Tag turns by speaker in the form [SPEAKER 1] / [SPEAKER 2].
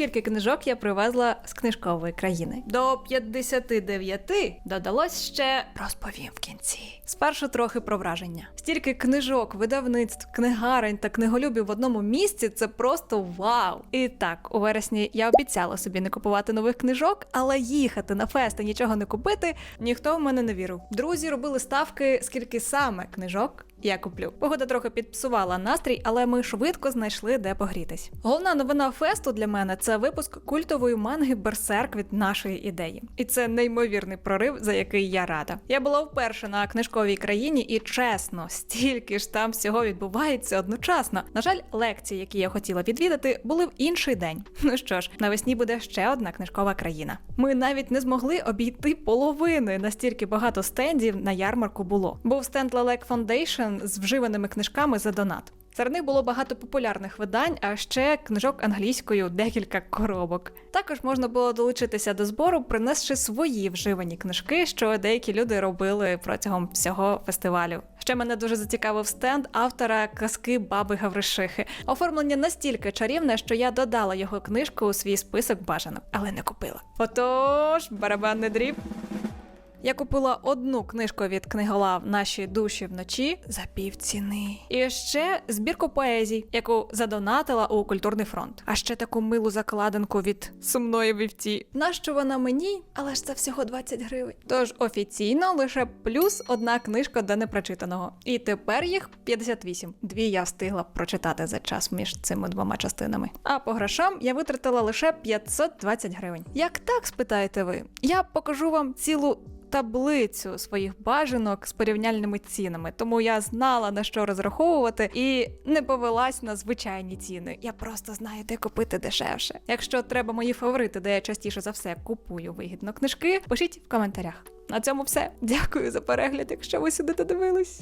[SPEAKER 1] скільки книжок я привезла з книжкової країни. До 59 додалось ще розповім в кінці. Спершу трохи про враження. Стільки книжок, видавництв, книгарень та книголюбів в одному місці це просто вау. І так, у вересні я обіцяла собі не купувати нових книжок, але їхати на фест і нічого не купити ніхто в мене не вірив. Друзі робили ставки, скільки саме книжок я куплю. Погода трохи підпсувала настрій, але ми швидко знайшли де погрітись. Головна новина фесту для мене це випуск культової манги Берсерк від нашої ідеї. І це неймовірний прорив, за який я рада. Я була вперше на книжковій країні, і чесно, стільки ж там всього відбувається одночасно. На жаль, лекції, які я хотіла відвідати, були в інший день. Ну що ж, навесні буде ще одна книжкова країна. Ми навіть не змогли обійти половини, настільки багато стендів на ярмарку було. Був стенд Лелек Foundation з вживаними книжками за донат. Серед них було багато популярних видань, а ще книжок англійською, декілька коробок. Також можна було долучитися до збору, принесши свої вживані книжки, що деякі люди робили протягом всього фестивалю. Ще мене дуже зацікавив стенд автора казки Баби Гавришихи. Оформлення настільки чарівне, що я додала його книжку у свій список бажанок, але не купила. Отож, барабанний дріб. Я купила одну книжку від книголав Наші душі вночі за півціни. І ще збірку поезій, яку задонатила у культурний фронт. А ще таку милу закладинку від сумної вівці. Нащо вона мені? Але ж це всього 20 гривень. Тож офіційно лише плюс одна книжка до непрочитаного. І тепер їх 58. Дві я встигла прочитати за час між цими двома частинами. А по грошам я витратила лише 520 гривень. Як так, спитаєте ви? Я покажу вам цілу таблицю своїх бажанок з порівняльними цінами, тому я знала на що розраховувати і не повелась на звичайні ціни. Я просто знаю, де купити дешевше. Якщо треба мої фаворити, де я частіше за все купую вигідно книжки, пишіть в коментарях. На цьому все. Дякую за перегляд, якщо ви сюди додивились.